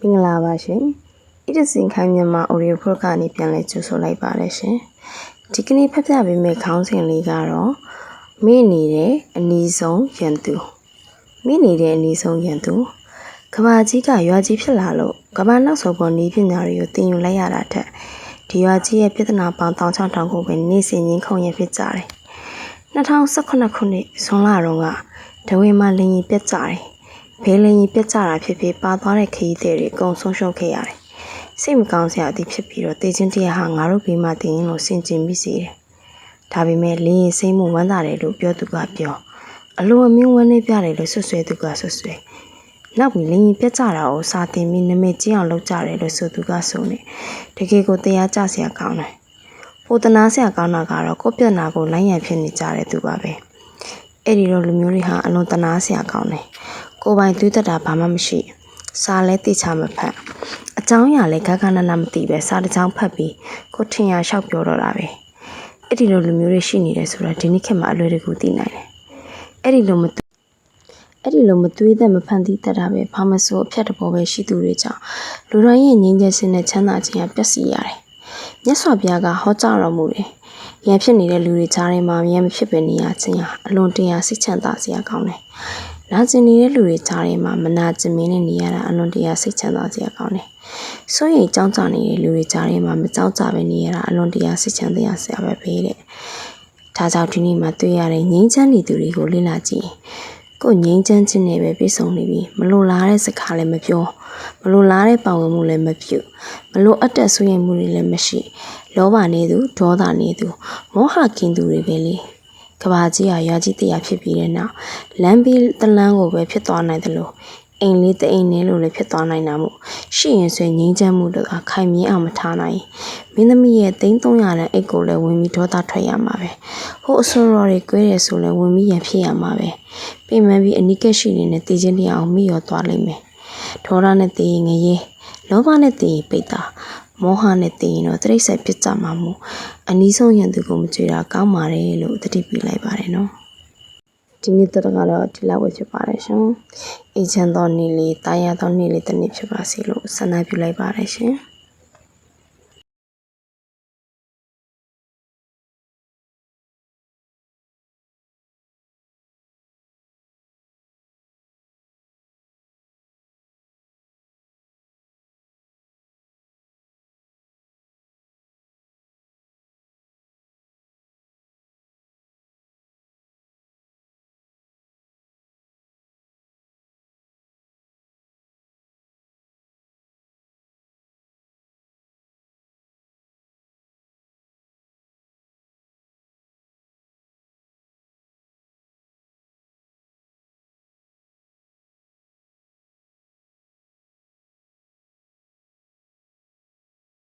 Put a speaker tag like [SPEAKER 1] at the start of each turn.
[SPEAKER 1] မင်္ဂလာပါရှင်။ဣဒစင်ခိုင်မြန်မာ audio book ကနေပြန်လည်ကြိုဆိုလိုက်ပါတယ်ရှင်။ဒီကနေ့ဖတ်ပြပေးမယ့်ခေါင်းစဉ်လေးကတော့မိနေတဲ့အနီးဆုံးရန်သူမိနေတဲ့အနီးဆုံးရန်သူကဘာကြီးကရွာကြီးဖြစ်လာလို့ကဘာနောက်ဆုံးပေါ်နီးပညာတွေကိုတင်ယူလိုက်ရတာထက်ဒီရွာကြီးရဲ့ပြဿနာပေါင်းတောင်ချောင်းတောင်ကိုပဲနေစဉ်ရင်းခုန်ရဖြစ်ကြတယ်။2018ခုနှစ်ဇွန်လတုန်းကဒဝင်းမှာလင်းကြီးပြတ်ကြတယ်။ ဘေးလင်းကြီးပြတ်ကျတာဖြစ်ဖြစ်ပါသွားတဲ့ခရီးသည်တွေအကုန်ဆုံးရှုံးခဲ့ရတယ်။စိတ်မကောင်းစရာအသည့်ဖြစ်ပြီးတော့တေချင်းတရားဟာငါတို့ဘေးမှာတင်ရင်လို့စင်ကျင်မိစေတယ်။ဒါပေမဲ့လင်းရင်စိတ်မှုဝမ်းသာတယ်လို့ပြောသူကပြောအလိုအမင်းဝမ်းနေပြတယ်လို့ဆွဆွဲသူကဆွဆွဲနောက်ပြီးလင်းရင်ပြတ်ကျတာကိုစာတင်ပြီးနမိတ်ကျင်းအောင်လုပ်ကြတယ်လို့ဆိုသူကဆိုနေတကယ်ကိုတရားကြစရာကောင်းတယ်။ပိုတနာစရာကောင်းတာကတော့ကိုယ့်ပြဿနာကိုလိုင်းရံဖြစ်နေကြတဲ့သူပါပဲ။အဲ့ဒီလိုလူမျိုးတွေဟာအလွန်တနာစရာကောင်းတယ်။ ကိုယ်ပိုင်သွေးသက်တာဘာမှမရှိစာလဲတိချမဖတ်အကြောင်းအရာလဲဂဂနနမသိပဲစာတစ်ကြောင်းဖတ်ပြီးကိုထင်ရလျှောက်ပြောတော့တာပဲအဲ့ဒီလိုလူမျိုးတွေရှိနေတယ်ဆိုတော့ဒီနေ့ခေတ်မှာအလွယ်တကူသိနိုင်တယ်အဲ့ဒီလိုမသိအဲ့ဒီလိုမသွေးသက်မဖန်တီးတတ်တာပဲဘာမဆိုအဖြတ်တဘောပဲရှိသူတွေကြောင့်လူတိုင်းရဲ့ငြိမ်းချမ်းစင်နဲ့ချမ်းသာခြင်းကပျက်စီးရတယ်မြတ်စွာဘုရားကဟောကြားတော်မူတယ်ရန်ဖြစ်နေတဲ့လူတွေကြားထဲမှာရန်မဖြစ်ပဲနေရခြင်းဟာအလွန်တရာစိတ်ချမ်းသာစရာကောင်းတယ်။ နာကျင်နေတဲ့လူတွေကြားထဲမှာမနာကျင်မင်းနဲ့နေရတာအလွန်တရာစိတ်ချမ်းသာစရာကောင်းတယ်။ဆိုရင်ကြောင်းကြနေတဲ့လူတွေကြားထဲမှာမကြောက်ကြပဲနေရတာအလွန်တရာစိတ်ချမ်းသာစရာပဲပဲတဲ့။ဒါကြောင့်ဒီနေ့မှာတွေ့ရတဲ့ငြိမ်းချမ်းနေသူတွေကိုလေ့လာကြည့်ရင်ကိုယ်ငြိမ်းချမ်းခြင်းနဲ့ပဲပြည့်စုံနေပြီမလိုလားတဲ့စကားလည်းမပြောမလိုလားတဲ့ပါဝင်မှုလည်းမပြုမလိုအပ်တဲ့ဆွေးနွေးမှုတွေလည်းမရှိလောဘနေသူဒေါသနေသူမောဟကင်းသူတွေပဲလေ ကဘာကြီးဟာရွာကြီးတရားဖြစ်ပြီးတဲ့နောက်လမ်းပြီးတလန်းကိုပဲဖြစ်သွားနိုင်တယ်လို့အိမ်လေးတအိမ်နဲ့လို့လည်းဖြစ်သွားနိုင်တာမို့ရှိရင်ဆွေငြိမ်းချမ်းမှုတို့ကခိုင်မြဲအောင်မထားနိုင်မင်းသမီးရဲ့သိန်း300တန်းအိတ်ကိုလည်းဝင်ပြီးဒေါသထွက်ရမှာပဲဟိုအစိုးရတွေကွဲတယ်ဆိုလည်းဝင်ပြီးရန်ဖြစ်ရမှာပဲပြင်မှန်ပြီးအနိကရှိနေတဲ့တည်ခြင်းတရားအောင်မိရောသွားလိမ့်မယ်ဒေါရနဲ့တည်ရင်ငရေလောဘနဲ့တည်ရင်ပိတ်တာ မောဟနဲ့တည်ရင်တော့တိရစ္ဆာန်ဖြစ်ကြမှာမို့အနည်းဆုံးရန်သူကိုမကြွေတာကောင်းပါတယ်လို့သတိပေးလိုက်ပါတယ်နော်ဒီနေ့တော့ကတော့ဒီလောက်ပဲဖြစ်ပါတယ်ရှင်။အေချမ်းသောနေ့လေးတာယာသောနေ့လေးတစ်နေ့ဖြစ်ပါစေလို့ဆန္ဒပြုလိုက်ပါတယ်ရှင်။